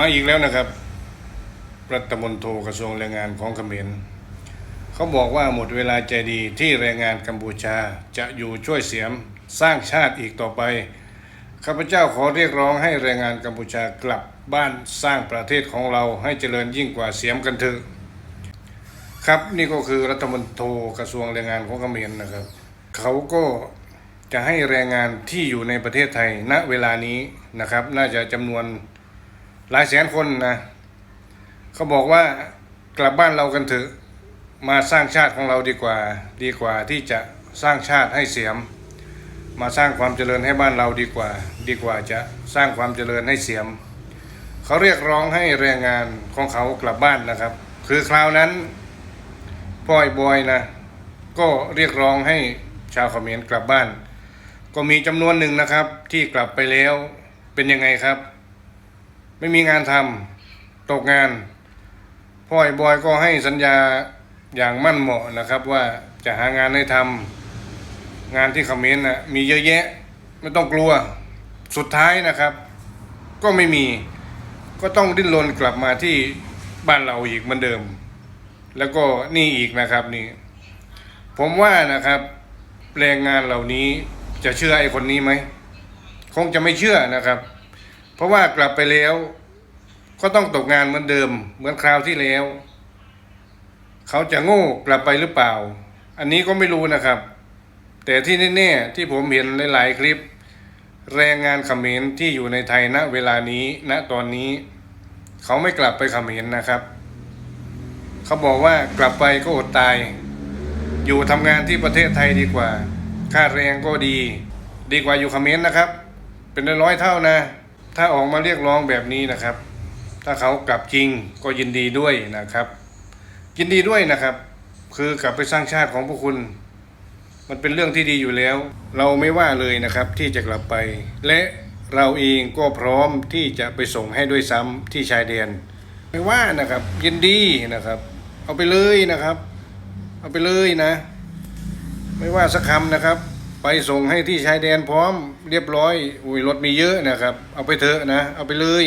มาอีกแล้วนะครับ รัฐมนตรีกระทรวงแรงงานของเขมรเขาบอกว่าหมดเวลาใจดีที่แรงงานกัมพูชาจะอยู่ช่วยเสียมสร้างชาติอีกต่อไปข้าพเจ้าขอเรียกร้องให้แรงงานกัมพูชากลับบ้านสร้างประเทศของเราให้เจริญยิ่งกว่าเสียมกันเถอะครับนี่ก็คือรัฐมนตรีกระทรวงแรงงานของเขมรนะครับ เขาก็จะให้แรงงานที่อยู่ในประเทศไทยณเวลานี้นะครับ น่าจะจำนวน หลายแสนคนนะเขาบอกว่ากลับบ้านเรากันเถอะมาสร้างชาติของเราดีกว่า ดีกว่าที่จะสร้างชาติให้เสียม มาสร้างความเจริญให้บ้านเราดีกว่า ดีกว่าจะสร้างความเจริญให้เสียม เขาเรียกร้องให้แรงงานของเขากลับบ้านนะครับ คือคราวนั้นพ่อยบอยนะก็เรียกร้องให้ชาวเขมรกลับบ้าน ก็มีจำนวนหนึ่งนะครับที่กลับไปแล้วเป็นยังไงครับ ไม่มีงานทำตกงานพ่อไอ้บอยก็ให้สัญญาอย่างมั่นเหมาะนะครับ ว่าจะหางานให้ทำงานที่เขมรนะมีเยอะแยะ ไม่ต้องกลัวสุดท้ายนะครับ ก็ไม่มีก็ต้องดิ้นรนกลับมาที่บ้านเราอีกเหมือนเดิม แล้วก็นี่อีกนะครับนี่ ผมว่านะครับแรงงานเหล่านี้จะเชื่อไอ้คนนี้ไหมคงจะไม่เชื่อนะครับ เพราะว่ากลับไปแล้ว ก็ต้องตกงานเหมือนเดิม เหมือนคราวที่แล้ว เขาจะโง่กลับไปหรือเปล่า อันนี้ก็ไม่รู้นะครับ แต่ที่แน่ๆที่ผมเห็นหลายๆคลิป แรงงานเขมรที่อยู่ในไทยณเวลานี้ณตอนนี้ เขาไม่กลับไปเขมรนะครับ เขาบอกว่ากลับไปก็อดตาย อยู่ทำงานที่ประเทศไทยดีกว่า ค่าแรงก็ดี ดีกว่าอยู่เขมรนะครับ เป็นร้อยๆเท่านะ ถ้าออกมาเรียกร้องแบบนี้นะครับ ถ้าเขากลับจริงก็ยินดีด้วยนะครับ ยินดีด้วยนะครับ คือกลับไปสร้างชาติของพวกคุณ มันเป็นเรื่องที่ดีอยู่แล้ว เราไม่ว่าเลยนะครับที่จะกลับไป และเราเองก็พร้อมที่จะไปส่งให้ด้วยซ้ำที่ชายแดนไม่ว่านะครับ ยินดีนะครับ เอาไปเลยนะครับ เอาไปเลยนะ ไม่ว่าสักคำนะครับ ไปส่งให้ที่ชายแดนพร้อมเรียบร้อยอุ้ยรถมีเยอะนะครับ เอาไปเถอะนะ เอาไปเลย